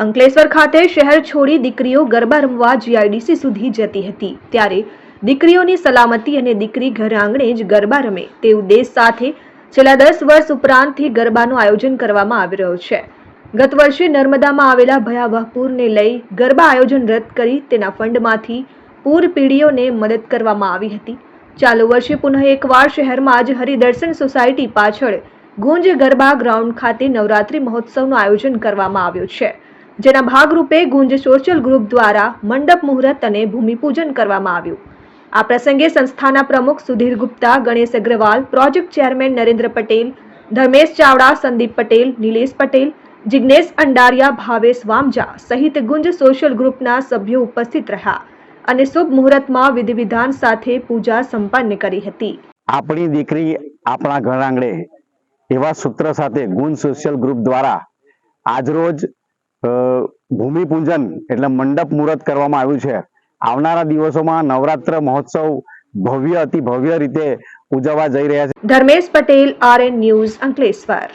અંકલેશ્વર ખાતે શહેર છોડી દીકરીઓ ગરબા રમવા જીઆઈડીસી સુધી જતી હતી. ત્યારે દીકરીઓની સલામતી અને દીકરી ઘર આંગણે જ ગરબા રમે તે ઉદ્દેશ સાથે છેલ્લા દસ વર્ષ ઉપરાંતથી ગરબાનું આયોજન કરવામાં આવી રહ્યું છે. ગત વર્ષે નર્મદામાં આવેલા ભયાવહ પૂરને લઈ ગરબા આયોજન રદ કરી તેના ફંડમાંથી પૂર પીડીઓને મદદ કરવામાં આવી હતી. ચાલુ વર્ષે પુનઃ એકવાર શહેરમાં જ હરિદર્શન સોસાયટી પાછળ ગુંજ ગરબા ગ્રાઉન્ડ ખાતે નવરાત્રી મહોત્સવનું આયોજન કરવામાં આવ્યું છે. જેના ભાગરૂપે ગુંજ સોશિયલ ગ્રુપ દ્વારા મંડપ મુહૂર્ત અને ભૂમિપૂજન કરવામાં આવ્યું. આ પ્રસંગે સંસ્થાના પ્રમુખ સુધીર ગુપ્તા, ગણેશ અગ્રવાલ પ્રોજેક્ટ ચેરમેન નરેન્દ્ર પટેલ, ધર્મેશ ચાવડા, સંદીપ પટેલ, નિલેશ પટેલ જિજ્ઞેશ અંડારિયા, ભાવેશ વામજા સહિત ગુંજ સોશિયલ ગ્રુપના સભ્યો ઉપસ્થિત રહ્યા અને શુભ મુહૂર્તમાં વિધિ વિધાન સાથે પૂજા સંપન્ન કરી હતી. આપણી દીકરી આપણા ઘર આંગણે એવા સૂત્ર સાથે ગુંજ સોશિયલ ગ્રુપ દ્વારા આજરોજ ભૂમિપૂજન એટલે મંડપ મુહૂર્ત કરવામાં આવ્યું છે. આવનારા દિવસોમાં નવરાત્ર મહોત્સવ ભવ્ય, અતિ ભવ્ય રીતે ઉજવવા જઈ રહ્યા છે. Dharmesh Patel R N news Ankleshwar.